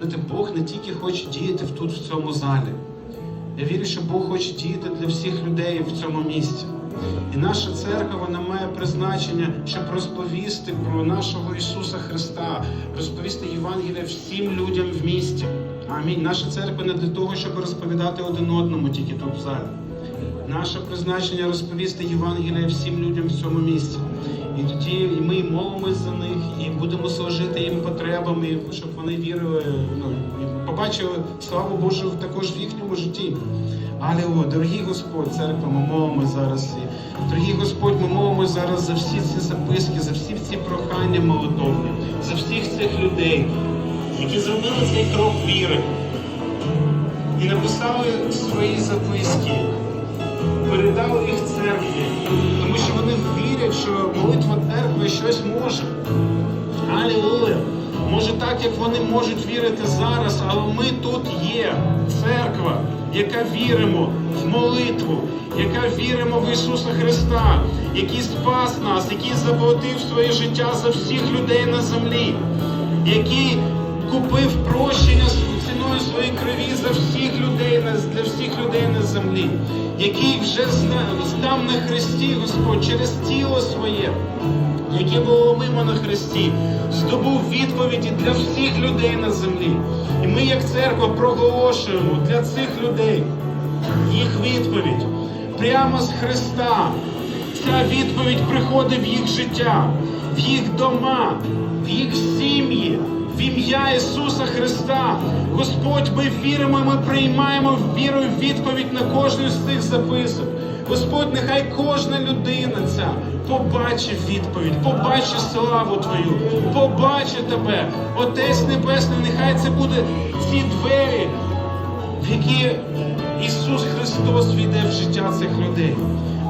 знаєте, Бог не тільки хоче діяти тут, в цьому залі. Я вірю, що Бог хоче діяти для всіх людей в цьому місці. І наша церква вона має призначення, щоб розповісти про нашого Ісуса Христа, розповісти Євангелія всім людям в місті. Амінь. Наша церква не для того, щоб розповідати один одному тільки тут в залі. Наше призначення розповісти Євангелія всім людям в цьому місці. І тоді ми молимось за них і будемо служити їм потребами, щоб вони вірили, ну, і побачили славу Божу також в їхньому житті. Алілуя, дорогий Господь, церква, ми молимось зараз. І, дорогий Господь, ми молимось зараз за всі ці записки, за всі ці прохання молитовні, за всіх цих людей, які зробили цей крок віри і написали свої записки передали їх церкві, тому що вони вірять, що молитва церкви щось може. Алілуя! Може так, як вони можуть вірити зараз, але ми тут є церква, яка віримо в молитву, яка віримо в Ісуса Христа, який спас нас, який заплатив своє життя за всіх людей на землі, який купив прощення всіх людей на землі, який вже став на Христі, Господь, через тіло своє, яке було мимо на Христі, здобув відповіді для всіх людей на землі. І ми, як церква, проголошуємо для цих людей їх відповідь прямо з Христа. Ця відповідь приходить в їх життя, в їх дома, в їх сім'ї, в ім'я Ісуса Христа. Господь, ми віримо, ми приймаємо вірою відповідь на кожну з цих записок. Господь, нехай кожна людина ця побачить відповідь, побачить славу Твою, побачить Тебе. Отець Небесний, нехай це буде ці двері, в які Ісус Христос війде в життя цих людей.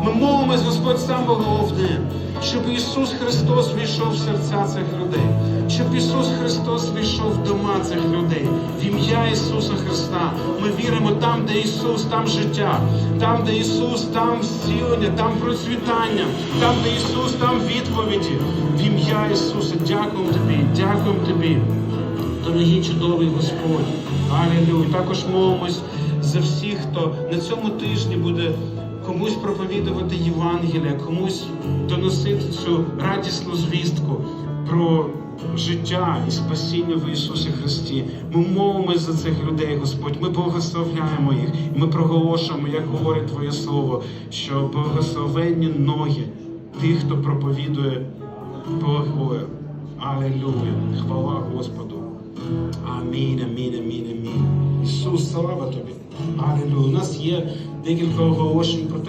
Ми молимось, Господь, саме головне, щоб Ісус Христос війшов в серця цих людей, щоб Ісус Христос війшов в дома цих людей. В ім'я Ісуса Христа. Ми віримо там, де Ісус, там життя, там, де Ісус, там зцілення, там процвітання, там, де Ісус, там відповіді. В ім'я Ісуса. Дякуємо Тобі, дякуємо Тобі. Дорогий чудовий Господь, Алілуя. Також молимось за всіх, хто на цьому тижні буде комусь проповідувати Євангелія, комусь доносити цю радісну звістку про життя і спасіння в Ісусі Христі. Ми молимось за цих людей, Господь. Ми благословляємо їх. І ми проголошуємо, як говорить Твоє Слово, що благословенні ноги тих, хто проповідує Благое. Алілуя. Хвала Господу. Амінь, амінь, амінь, амінь. Ісус, слава тобі. Алілуя. У нас є декілька оголошень про те.